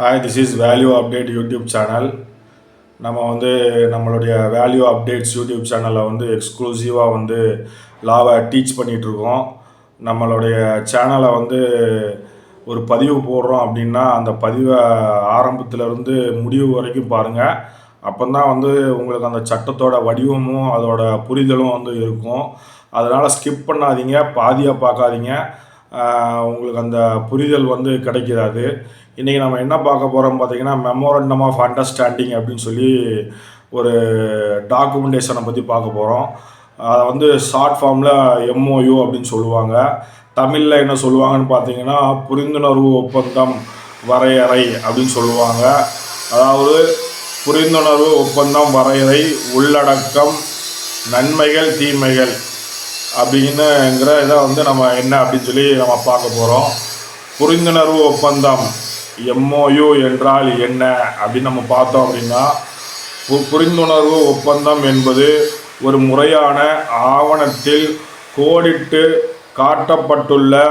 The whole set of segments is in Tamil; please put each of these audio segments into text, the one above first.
Hi this is value update YouTube channel நம்ம வந்து நம்மளுடைய வேல்யூ அப்டேட்ஸ் யூடியூப் சேனலில் வந்து எக்ஸ்க்ளூசிவாக வந்து லாவை டீச் பண்ணிகிட்ருக்கோம் நம்மளுடைய சேனலை வந்து ஒரு பதிவு போடுறோம் அப்படின்னா அந்த பதிவை ஆரம்பத்துலேருந்து முடிவு வரைக்கும் பாருங்கள் அப்போ தான் வந்து உங்களுக்கு அந்த சட்டத்தோட வடிவமும் அதோட புரிதலும் வந்து இருக்கும். அதனால் ஸ்கிப் பண்ணாதீங்க பாதியாக பார்க்காதீங்க. உங்களுக்கு அந்த புரிதல் வந்து கிடைக்கிறாது இன்றைக்கி நம்ம என்ன பார்க்க போகிறோம் பார்த்தீங்கன்னா மெமோரண்டம் ஆஃப் அண்டர்ஸ்டாண்டிங் அப்படின்னு சொல்லி ஒரு டாக்குமெண்டேஷனை பற்றி பார்க்க போகிறோம் அதை வந்து ஷார்ட் ஃபார்மில் எம்ஓயு அப்படின்னு சொல்லுவாங்க. தமிழில் என்ன சொல்லுவாங்கன்னு பார்த்தீங்கன்னா புரிந்துணர்வு ஒப்பந்தம் வரையறை அப்படின்னு சொல்லுவாங்க. அதாவது புரிந்துணர்வு ஒப்பந்தம் வரையறை உள்ளடக்கம் நன்மைகள் தீமைகள் அப்படின்னுங்கிற இதை வந்து நம்ம என்ன அப்படின்னு சொல்லி நம்ம பார்க்க போகிறோம் புரிந்துணர்வு ஒப்பந்தம் எம்ஓயு என்றால் என்ன அப்படின்னு நம்ம பார்த்தோம் அப்படின்னா புரிந்துணர்வு ஒப்பந்தம் என்பது ஒரு முறையான ஆவணத்தில் கோடிட்டு காட்டப்பட்டுள்ள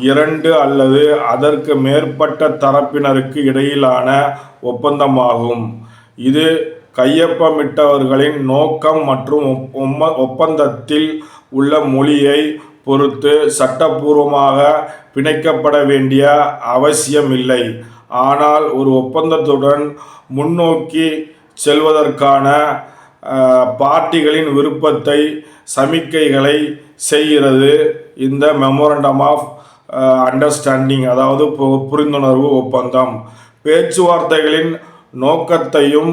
இரண்டு அல்லது அதற்கு மேற்பட்ட தரப்பினருக்கு இடையிலான ஒப்பந்தமாகும். இது கையொப்பமிட்டவர்களின் நோக்கம் மற்றும் ஒம்ம- ஒப்பந்தத்தில் உள்ள மொழியை பொறுத்து சட்டப்பூர்வமாக பிணைக்கப்பட வேண்டிய அவசியம் இல்லை ஆனால் ஒரு ஒப்பந்தத்துடன் முன்னோக்கி செல்வதற்கான பார்ட்டிகளின் விருப்பத்தை சமிக்கைகளை செய்கிறது இந்த மெமோரண்டம் ஆஃப் அண்டர்ஸ்டாண்டிங் அதாவது பு- புரிந்துணர்வு ஒப்பந்தம். பேச்சுவார்த்தைகளின் நோக்கத்தையும்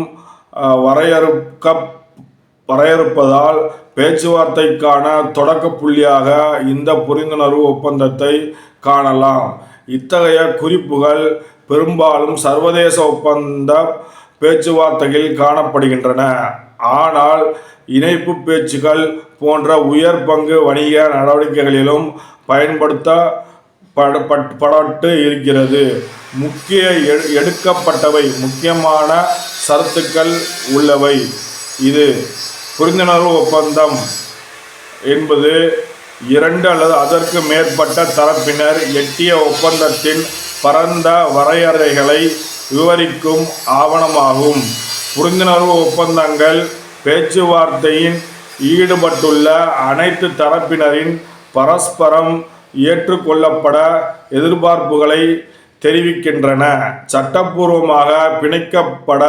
வரையறுக்க வரையறுப்பதால் பேச்சுவார்த்தைக்கான தொடக்க புள்ளியாக இந்த புரிந்துணர்வு ஒப்பந்தத்தை காணலாம். இத்தகைய குறிப்புகள் பெரும்பாலும் சர்வதேச ஒப்பந்த பேச்சுவார்த்தைகளில் காணப்படுகின்றன. ஆனால் இணைப்பு பேச்சுக்கள் போன்ற உயர் பங்கு வணிக நடவடிக்கைகளிலும் பயன்படுத்த பட- பட்- படட்டு இருக்கிறது. முக்கிய எடுக்கப்பட்டவை முக்கியமான சரத்துக்கள் உள்ளவை. இது புரிந்துணர்வு ஒப்பந்தம் என்பது இரண்டு அல்லது அதற்கு மேற்பட்ட தரப்பினர் எட்டிய ஒப்பந்தத்தின் பரந்த வரையறைகளை விவரிக்கும் ஆவணமாகும். புரிந்துணர்வு ஒப்பந்தங்கள் பேச்சுவார்த்தையின் ஈடுபட்டுள்ள அனைத்து தரப்பினரின் பரஸ்பரம் ஏற்றுக்கொள்ளப்பட எதிர்பார்ப்புகளை தெரிவிக்கின்றன. சட்டப்பூர்வமாக பிணைக்கப்பட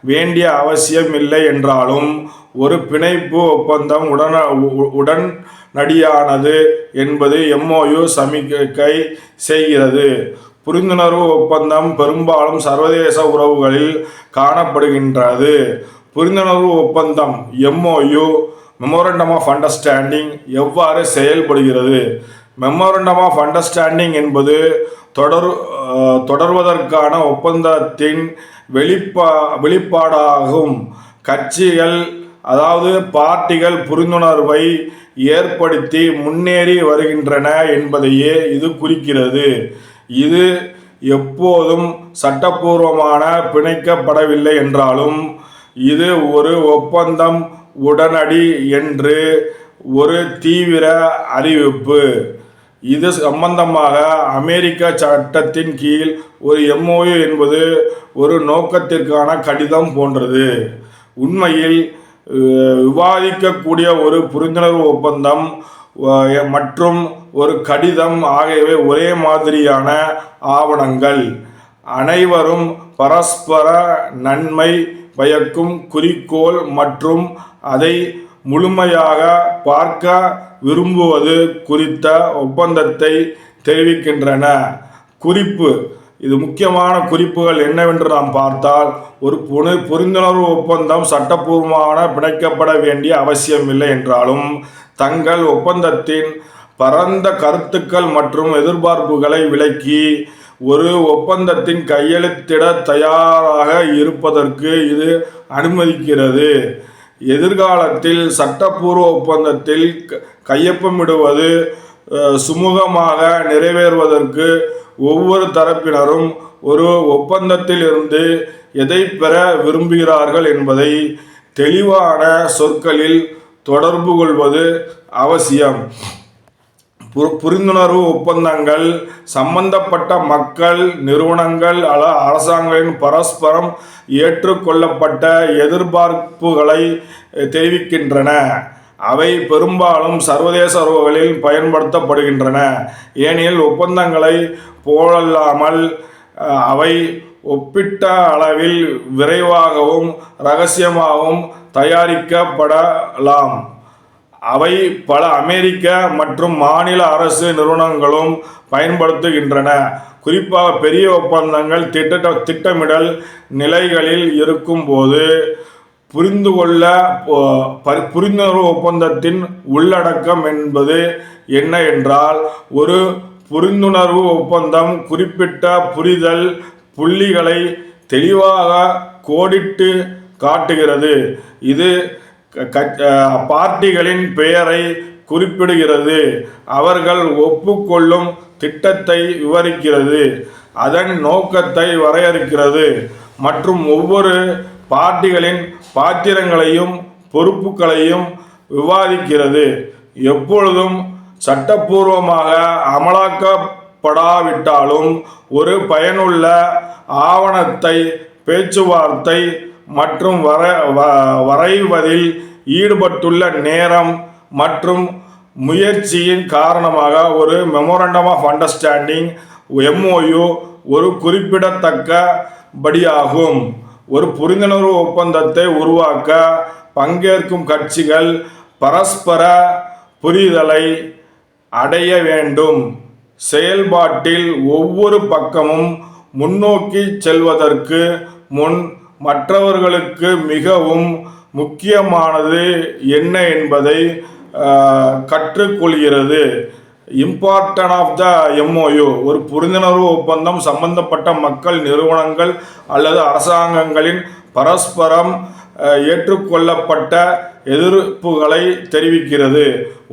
வேண்டிய அவசியம் இல்லை என்றாலும் ஒரு பிணைப்பு ஒப்பந்தம் உடன உ- உடனடியானது என்பது எம்ஓயு சமிக்கை செய்கிறது. புரிந்துணர்வு ஒப்பந்தம் பெரும்பாலும் சர்வதேச உறவுகளில் காணப்படுகின்றது. புரிந்துணர்வு ஒப்பந்தம் எம்ஓயு மெமோரண்டம் ஆஃப் அண்டர்ஸ்டாண்டிங் எவ்வாறு செயல்படுகிறது? மெமோரண்டம் ஆஃப் அண்டர்ஸ்டாண்டிங் என்பது தொடர் தொடர்வதற்கான ஒப்பந்தத்தின் வெளிப்பா வெளிப்பாடாகும். கட்சிகள் அதாவது பார்ட்டிகள் புரிந்துணர்வை ஏற்படுத்தி முன்னேறி வருகின்றன என்பதையே இது குறிக்கிறது. இது எப்போதும் சட்டப்பூர்வமான பிணைக்கப்படவில்லை என்றாலும் இது ஒரு ஒப்பந்தம் உடனடி என்று ஒரு தீவிர அறிவிப்பு. இது சம்பந்தமாக அமெரிக்க சட்டத்தின் கீழ் ஒரு எம்ஓயு என்பது ஒரு நோக்கத்திற்கான கடிதம் போன்றது. உண்மையில் விவாதிக்கக்கூடிய ஒரு புரிந்துணர்வு ஒப்பந்தம் மற்றும் ஒரு கடிதம் ஆகியவை ஒரே மாதிரியான ஆவணங்கள். அனைவரும் பரஸ்பர நன்மை பயக்கும் குறிக்கோள் மற்றும் அதை முழுமையாக பார்க்க விரும்புவது குறித்த ஒப்பந்தத்தை தெரிவிக்கின்றன. குறிப்பு. இது முக்கியமான குறிப்புகள் என்னவென்று நாம் பார்த்தால் ஒரு புனி புரிந்துணர்வு ஒப்பந்தம் சட்டப்பூர்வமான பிணைக்கப்பட வேண்டிய அவசியமில்லை என்றாலும் தங்கள் ஒப்பந்தத்தின் பரந்த கருத்துக்கள் மற்றும் எதிர்பார்ப்புகளை விளக்கி ஒரு ஒப்பந்தத்தின் கையெழுத்திட தயாராக இருப்பதற்கு இது அனுமதிக்கிறது. எதிர்காலத்தில் சட்டப்பூர்வ ஒப்பந்தத்தில் க- கையொப்பமிடுவது சுமூகமாக நிறைவேறுவதற்கு ஒவ்வொரு தரப்பினரும் ஒரு ஒப்பந்தத்தில் இருந்து எதை பெற விரும்புகிறார்கள் என்பதை தெளிவான சொற்களில் தொடர்பு கொள்வது அவசியம். புரிந்துணர்வு ஒப்பந்தங்கள் சம்பந்தப்பட்ட மக்கள் நிறுவனங்கள் அல்ல அரசாங்கங்களின் பரஸ்பரம் ஏற்றுக்கொள்ளப்பட்ட எதிர்பார்ப்புகளை தெரிவிக்கின்றன. அவை பெரும்பாலும் சர்வதேச உறவுகளில் பயன்படுத்தப்படுகின்றன. ஏனெனில் ஒப்பந்தங்களை போலல்லாமல் அவை ஒப்பிட்ட அளவில் விரைவாகவும் ரகசியமாகவும் தயாரிக்கப்படலாம். அவை பல அமெரிக்க மற்றும் மாநில அரசு நிறுவனங்களும் பயன்படுத்துகின்றன. குறிப்பாக பெரிய ஒப்பந்தங்கள் திட்ட திட்டமிடல் நிலைகளில் இருக்கும்போது புரிந்து கொள்ள புரிந்துணர்வு ஒப்பந்தத்தின் உள்ளடக்கம் என்பது என்ன என்றால் ஒரு புரிந்துணர்வு ஒப்பந்தம் குறிப்பிட்ட புரிதல் புள்ளிகளை தெளிவாக கோடிட்டு காட்டுகிறது. இது பார்ட்டிகளின் பெயரை குறிப்பிடுகிறது. அவர்கள் ஒப்புக்கொள்ளும் திட்டத்தை விவரிக்கிறது. அதன் நோக்கத்தை வரையறுக்கிறது. மற்றும் ஒவ்வொரு பார்ட்டிகளின் பாத்திரங்களையும் பொறுப்புகளையும் விவாதிக்கிறது. எப்பொழுதும் சட்டப்பூர்வமாக அமலாக்கப்படாவிட்டாலும் ஒரு பயனுள்ள ஆவணத்தை பேச்சுவார்த்தை மற்றும் வர வரைவதில் ஈடுபட்டுள்ள நேரம் மற்றும் முயற்சியின் காரணமாக ஒரு மெமோரண்டம் ஆஃப் அண்டர்ஸ்டாண்டிங் எம்ஓயு ஒரு குறிப்பிடத்தக்கபடியாகும். ஒரு புரிந்துணர்வு ஒப்பந்தத்தை உருவாக்க பங்கேற்கும் கட்சிகள் பரஸ்பர புரிதலை அடைய வேண்டும். செயல்பாட்டில் ஒவ்வொரு பக்கமும் முன்னோக்கி செல்வதற்கு முன் மற்றவர்களுக்கு மிகவும் முக்கியமானது என்ன என்பதை கற்றுக்கொள்கிறது. இம்பார்ட்டன் ஆஃப் த எம்ஓயு ஒரு புரிந்துணர்வு ஒப்பந்தம் சம்பந்தப்பட்ட மக்கள் நிறுவனங்கள் அல்லது அரசாங்கங்களின் பரஸ்பரம் ஏற்றுக்கொள்ளப்பட்ட எதிர்ப்புகளை தெரிவிக்கிறது.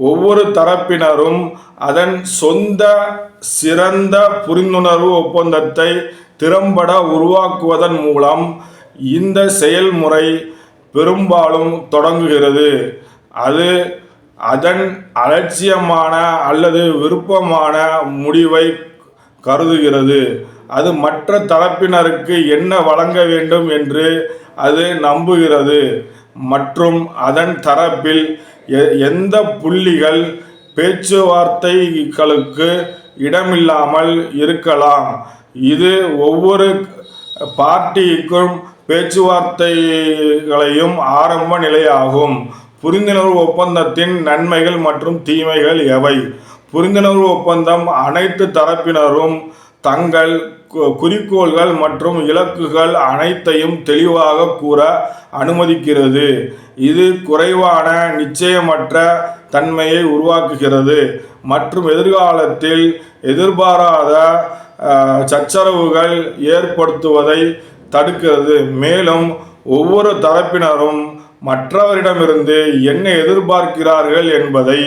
ஒவ்வொரு தரப்பினரும் அதன் சொந்த சிறந்த புரிந்துணர்வு ஒப்பந்தத்தை திறம்பட உருவாக்குவதன் மூலம் இந்த செயல்முறை பெரும்பாலும் தொடங்குகிறது. அது அதன் அலட்சியமான அல்லது விருப்பமான முடிவை கருதுகிறது. அது மற்ற தரப்பினருக்கு என்ன வழங்க வேண்டும் என்று அது நம்புகிறது. மற்றும் அதன் தரப்பில் எ- எந்த புள்ளிகள் பேச்சுவார்த்தைகளுக்கு இடமில்லாமல் இருக்கலாம். இது ஒவ்வொரு பார்ட்டிக்கும் பேச்சுவார்த்தைகளையும் ஆரம்ப நிலையாகும். புரிந்துணர்வு ஒப்பந்தத்தின் நன்மைகள் மற்றும் தீமைகள் எவை? புரிந்துணர்வு ஒப்பந்தம் அனைத்து தரப்பினரும் தங்கள் கு- குறிக்கோள்கள் மற்றும் இலக்குகள் அனைத்தையும் தெளிவாக கூற அனுமதிக்கிறது. இது குறைவான நிச்சயமற்ற தன்மையை உருவாக்குகிறது. மற்றும் எதிர்காலத்தில் எதிர்பாராத சச்சரவுகள் ஏற்படுத்துவதை தடுக்கிறது. மேலும் ஒவ்வொரு தரப்பினரும் மற்றவரிடமிருந்து என்ன எதிர்பார்க்கிறார்கள் என்பதை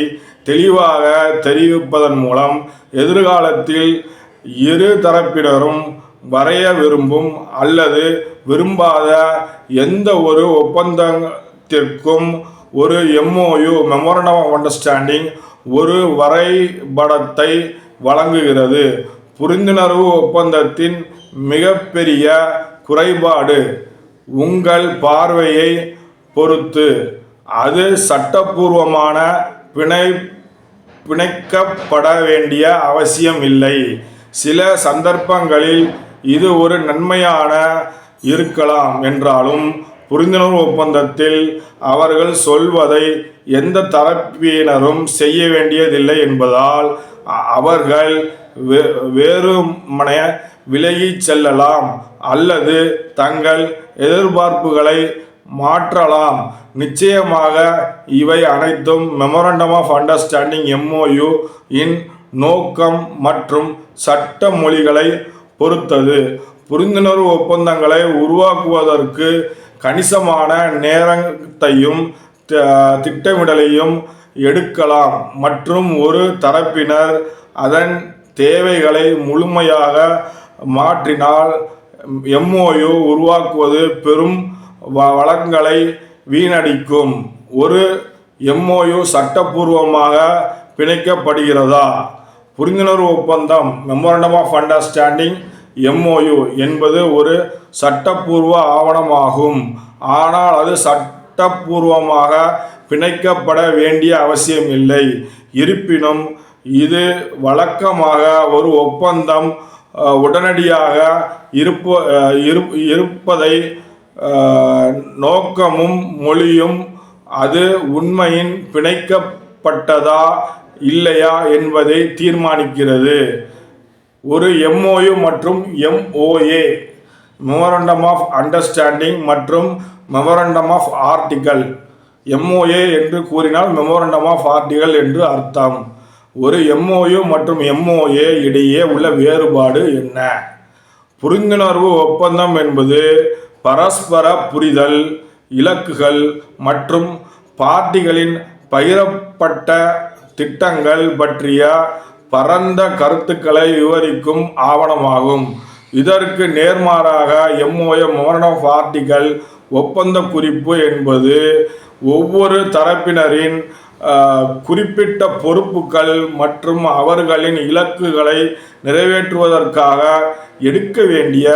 தெளிவாக தெரிவிப்பதன் மூலம் எதிர்காலத்தில் இரு தரப்பினரும் வரைய விரும்பும் அல்லது விரும்பாத எந்த ஒரு ஒப்பந்தத்திற்கும் ஒரு எம்ஓயு மெமோரண்டம் ஆஃப் அண்டர்ஸ்டாண்டிங் ஒரு வரைபடத்தை வழங்குகிறது. புரிந்துணர்வு ஒப்பந்தத்தின் மிகப்பெரிய குறைபாடு. உங்கள் பார்வையை பொறுத்து. அது சட்டப்பூர்வமான பிணை பிணைக்கப்பட வேண்டிய அவசியம் இல்லை. சில சந்தர்ப்பங்களில் இது ஒரு நன்மையான இருக்கலாம் என்றாலும் புரிந்துணர்வு ஒப்பந்தத்தில் அவர்கள் சொல்வதை எந்த தரப்பினரும் செய்ய வேண்டியதில்லை என்பதால் அவர்கள் வே- விலகி செல்லலாம் அல்லது தங்கள் எதிர்பார்ப்புகளை மாற்றலாம். நிச்சயமாக இவை அனைத்தும் மெமோரண்டம் ஆஃப் அண்டர்ஸ்டாண்டிங் எம்ஓயு இன் நோக்கம் மற்றும் சட்ட மொழிகளை பொறுத்தது. புரிந்துணர்வு ஒப்பந்தங்களை உருவாக்குவதற்கு கணிசமான நேரத்தையும் த- திட்டமிடலையும் எடுக்கலாம். மற்றும் ஒரு தரப்பினர் அதன் தேவைகளை முழுமையாக மாற்றினால் எம்ஓயு உருவாக்குவது பெரும் வ- வளங்களை வீணடிக்கும். ஒரு எம்ஓயு சட்டப்பூர்வமாக பிணைக்கப்படுகிறதா? புரிந்துணர்வு ஒப்பந்தம் மெமோரண்டம் ஆஃப் அண்டர்ஸ்டாண்டிங் எம்ஓயு என்பது ஒரு சட்டப்பூர்வ ஆவணமாகும். ஆனால் அது சட்டப்பூர்வமாக பிணைக்கப்பட வேண்டிய அவசியமில்லை இருப்பினும் இது வழக்கமாக ஒரு ஒப்பந்தம் உடனடியாக இருப்ப இருப்- இருப்பதை நோக்கமும் மொழியும் அது உண்மையின் பிணைக்கப்பட்டதா இல்லையா என்பதை தீர்மானிக்கிறது. ஒரு எம்ஓயு மற்றும் எம்ஓஏ மெமரண்டம் ஆஃப் அண்டர்ஸ்டாண்டிங் மற்றும் மெமரண்டம் ஆஃப் ஆர்டிகல் எம்ஓஏ என்று கூறினால் மெமோரண்டம் ஆஃப் ஆர்டிகல் என்று அர்த்தம். ஒரு எம்ஓயு மற்றும் எம்ஓஏ இடையே உள்ள வேறுபாடு என்ன? புரிந்துணர்வு ஒப்பந்தம் என்பது பரஸ்பர புரிதல் இலக்குகள் மற்றும் பார்ட்டிகளின் பகிரப்பட்ட திட்டங்கள் பற்றிய பரந்த கருத்துக்களை விவரிக்கும் ஆவணமாகும். இதற்கு நேர்மாறாக எம்ஓஎம் மோரன் ஆஃப் ஆர்டிகல் ஒப்பந்த குறிப்பு என்பது ஒவ்வொரு தரப்பினரின் குறிப்பிட்ட பொறுப்புகள் மற்றும் அவர்களின் இலக்குகளை நிறைவேற்றுவதற்காக எடுக்க வேண்டிய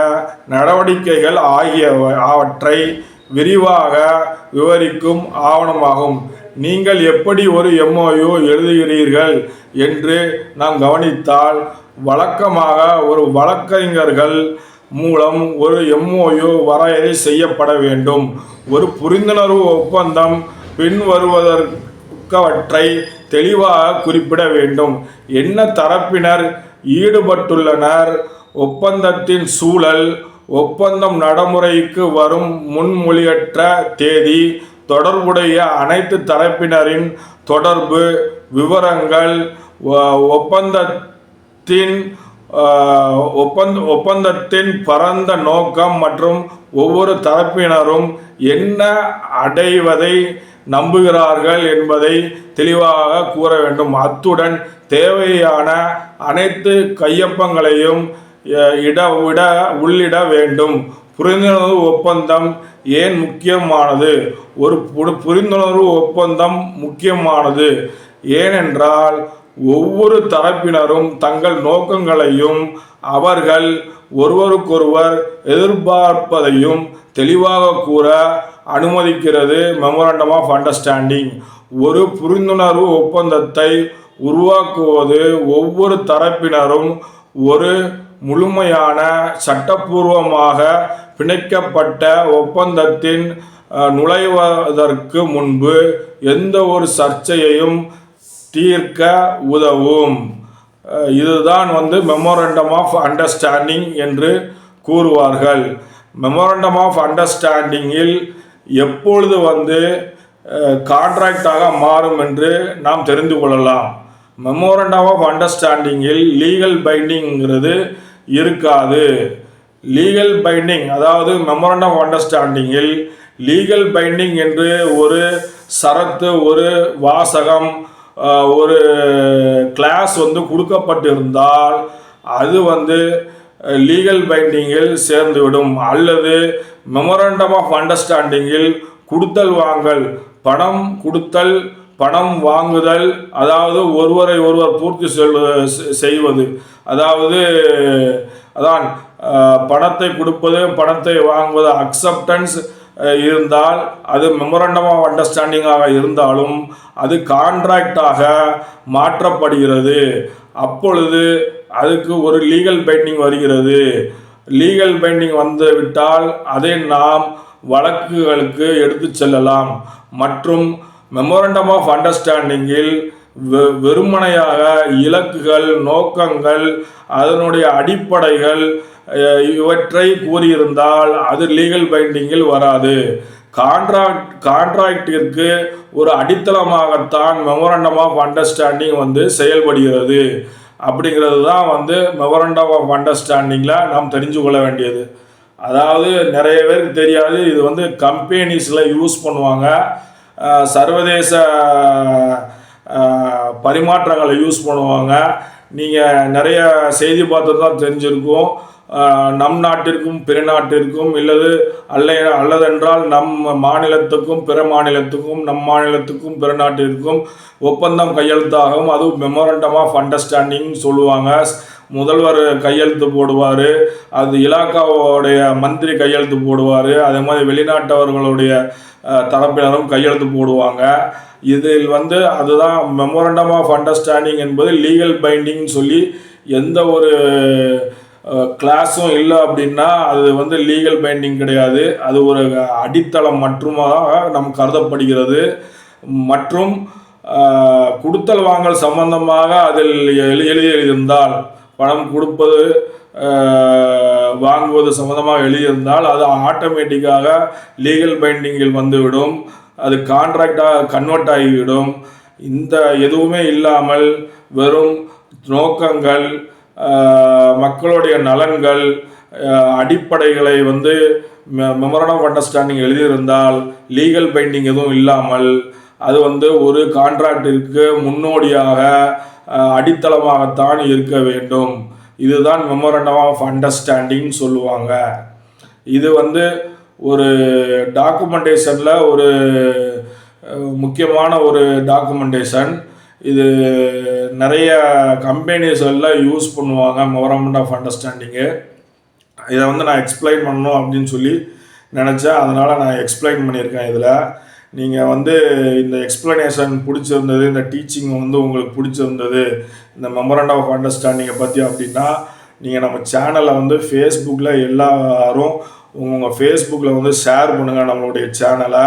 நடவடிக்கைகள் ஆகியவை அவற்றை விரிவாக விவரிக்கும் ஆவணமாகும். நீங்கள் எப்படி ஒரு எம்ஓயு எழுதுகிறீர்கள் என்று நாம் கவனித்தால் வழக்கமாக ஒரு வழக்கறிஞர்கள் மூலம் ஒரு எம்ஓயு வரையறை செய்யப்பட வேண்டும். ஒரு புரிந்துணர்வு ஒப்பந்தம் பின்வருவதற்கவற்றை தெளிவாக குறிப்பிட வேண்டும். என்ன தரப்பினர் ஈடுபட்டுள்ளனர்? ஒப்பந்தத்தின் சூழல் ஒப்பந்தம் நடைமுறைக்கு வரும் முன்மொழியற்ற தேதி தொடர்புடைய அனைத்து தரப்பினரின் தொடர்பு விவரங்கள் ஒப்பந்தத்தின் ஒப்பந்த ஒப்பந்தத்தின் பரந்த நோக்கம் மற்றும் ஒவ்வொரு தரப்பினரும் என்ன அடைவதை நம்புகிறார்கள் என்பதை தெளிவாக கூற வேண்டும். அத்துடன் தேவையான அனைத்து கையொப்பங்களையும் இட விட உள்ளிட வேண்டும். புரிந்துணர்வு ஒப்பந்தம் ஏன் முக்கியமானது? ஒரு புரிந்துணர்வு ஒப்பந்தம் முக்கியமானது. ஏனென்றால் ஒவ்வொரு தரப்பினரும் தங்கள் நோக்கங்களையும் அவர்கள் ஒருவருக்கொருவர் எதிர்பார்ப்பதையும் தெளிவாக கூற அனுமதிக்கிறது மெமோரண்டம் ஆஃப் அண்டர்ஸ்டாண்டிங் ஒரு புரிந்துணர்வு ஒப்பந்தத்தை உருவாக்குவது ஒவ்வொரு தரப்பினரும் ஒரு முழுமையான சட்டப்பூர்வமாக பிணைக்கப்பட்ட ஒப்பந்தத்தின் நுழைவதற்கு முன்பு எந்த ஒரு சர்ச்சையையும் தீர்க்க உதவும். இதுதான் வந்து மெமோரண்டம் ஆஃப் அண்டர்ஸ்டாண்டிங் என்று கூறுவார்கள். மெமோரண்டம் ஆஃப் அண்டர்ஸ்டாண்டிங்கில் எப்பொழுது வந்து கான்ட்ராக்டாக மாறும் என்று நாம் தெரிந்து கொள்ளலாம். மெமோரண்டம் ஆஃப் அண்டர்ஸ்டாண்டிங்கில் லீகல் பைண்டிங்கிறது இருக்காது. லீகல் பைண்டிங் அதாவது மெமோரண்டம் அண்டர்ஸ்டாண்டிங்கில் லீகல் பைண்டிங் என்று ஒரு சரத்து ஒரு வாசகம் ஒரு கிளாஸ் வந்து கொடுக்கப்பட்டிருந்தால் அது வந்து லீகல் பைண்டிங்கில் சேர்ந்துவிடும். அல்லது மெமோரண்டம் ஆஃப் அண்டர்ஸ்டாண்டிங்கில் கொடுத்தல் வாங்கல் பணம் கொடுத்தல் பணம் வாங்குதல் அதாவது ஒருவரை ஒருவர் பூர்த்தி செல் செய்வது. அதாவது அதான் பணத்தை கொடுப்பது பணத்தை வாங்குவது அக்செப்டன்ஸ் இருந்தால் அது மெமரண்டம் ஆஃப் அண்டர்ஸ்டாண்டிங்காக இருந்தாலும் அது கான்ட்ராக்டாக மாற்றப்படுகிறது. அப்பொழுது அதுக்கு ஒரு லீகல் பைண்டிங் வருகிறது. லீகல் பைண்டிங் வந்து விட்டால் அதை நாம் வழக்குகளுக்கு எடுத்துச் செல்லலாம். மற்றும் மெமோரண்டம் ஆஃப் அண்டர்ஸ்டாண்டிங்கில் வெ- வெறுமனையாக இலக்குகள் நோக்கங்கள் அதனுடைய அடிப்படைகள் இவற்றை கூறியிருந்தால் அது லீகல் பைண்டிங்கில் வராது. கான்ட்ராக்ட் கான்ட்ராக்டிற்கு ஒரு அடித்தளமாகத்தான் மெமோரண்டம் ஆஃப் அண்டர்ஸ்டாண்டிங் வந்து செயல்படுகிறது. அப்படிங்கிறது தான் வந்து மெமோரண்டம் ஆஃப் அண்டர்ஸ்டாண்டிங்கில் நாம் தெரிஞ்சு கொள்ள வேண்டியது. அதாவது நிறைய பேருக்கு தெரியாது இது வந்து கம்பெனிஸில் யூஸ் பண்ணுவாங்க. சர்வதேச பரிமாற்றங்களை யூஸ் பண்ணுவாங்க. நீங்கள் நிறைய செய்தி பார்த்து தான் தெரிஞ்சிருக்கும். நம் நாட்டிற்கும் பிற நாட்டிற்கும் இல்லது அல்ல அல்லதென்றால் நம் மாநிலத்துக்கும் பிற மாநிலத்துக்கும் நம் மாநிலத்துக்கும் பிற நாட்டிற்கும் ஒப்பந்தம் கையெழுத்தாகும். அதுவும் மெமோரண்டம் ஆஃப் அண்டர்ஸ்டாண்டிங் சொல்லுவாங்க. முதல்வர் கையெழுத்து போடுவார் அது இலாக்காவுடைய மந்திரி கையெழுத்து போடுவார் அதே மாதிரி வெளிநாட்டவர்களுடைய தரப்பினரும் கையெழுத்து போடுவாங்க. இதில் வந்து அதுதான் மெமோரண்டம் ஆஃப் அண்டர்ஸ்டாண்டிங் என்பது லீகல் பைண்டிங்னு சொல்லி எந்த ஒரு கிளாஸும் இல்லை அப்படின்னா அது வந்து லீகல் பைண்டிங் கிடையாது. அது ஒரு அடித்தளம் மட்டுமாக நம் கருதப்படுகிறது. மற்றும் கொடுத்தல் வாங்கல் சம்பந்தமாக அதில் எழுதி எழுதியிருந்தால் பணம் கொடுப்பது வாங்குவது சம்மந்தமாக எழுதியிருந்தால் அது ஆட்டோமேட்டிக்காக லீகல் பைண்டிங்கில் வந்துவிடும். அது கான்ட்ராக்டாக கன்வெர்ட் ஆகிவிடும். இந்த எதுவுமே இல்லாமல் வெறும் நோக்கங்கள் மக்களுடைய நலன்கள் அடிப்படைகளை வந்து மெமரன் ஆஃப் அண்டர்ஸ்டாண்டிங் எழுதியிருந்தால் லீகல் பைண்டிங் எதுவும் இல்லாமல் அது வந்து ஒரு கான்ட்ராக்டிற்கு முன்னோடியாக அடித்தளமாகத்தான் இருக்க வேண்டும். இதுதான் மெமரண்டம் ஆஃப் அண்டர்ஸ்டாண்டிங் சொல்லுவாங்க. இது வந்து ஒரு டாக்குமெண்டேஷனில் ஒரு முக்கியமான ஒரு டாக்குமெண்டேஷன் இது நிறைய கம்பெனிஸ்களில் யூஸ் பண்ணுவாங்க மெமரமெண்ட் ஆஃப் அண்டர்ஸ்டாண்டிங்கு இதை வந்து நான் எக்ஸ்பிளைன் பண்ணணும் அப்படின்னு சொல்லி நினச்சேன். அதனால் நான் எக்ஸ்பிளைன் பண்ணியிருக்கேன் இதில். நீங்கள் வந்து இந்த எக்ஸ்ப்ளனேஷன் பிடிச்சிருந்தது இந்த டீச்சிங் வந்து உங்களுக்கு பிடிச்சிருந்தது இந்த மெமரண்ட் ஆஃப் அண்டர்ஸ்டாண்டிங்கை பற்றி அப்படின்னா நீங்கள் நம்ம சேனலை வந்து ஃபேஸ்புக்கில் எல்லாரும் உங்கள் ஃபேஸ்புக்கில் வந்து ஷேர் பண்ணுங்கள் நம்மளுடைய சேனலை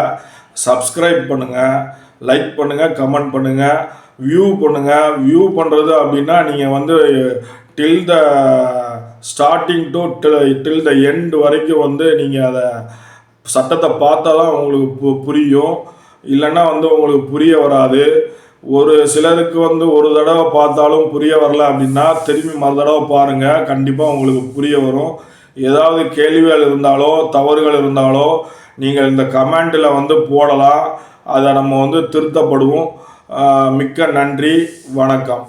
சப்ஸ்கிரைப் பண்ணுங்கள் லைக் பண்ணுங்கள் கமெண்ட் பண்ணுங்கள் வியூ பண்ணுங்கள் வியூ பண்ணுறது அப்படின்னா நீங்கள் வந்து till the starting to till the end வரைக்கும் வந்து நீங்கள் அதை சட்டத்தை பார்த்தா தான் உங்களுக்கு பு புரியும். இல்லைன்னா வந்து உங்களுக்கு புரிய வராது. ஒரு சிலருக்கு வந்து ஒரு தடவை பார்த்தாலும் புரிய வரல அப்படின்னா திரும்பி மறு தடவை பாருங்கள் கண்டிப்பாக உங்களுக்கு புரிய வரும். ஏதாவது கேள்விகள் இருந்தாலோ தவறுகள் இருந்தாலோ நீங்கள் இந்த கமெண்டில் வந்து போடலாம். அதை நம்ம வந்து திருத்தப்படுவோம். மிக்க நன்றி. வணக்கம்.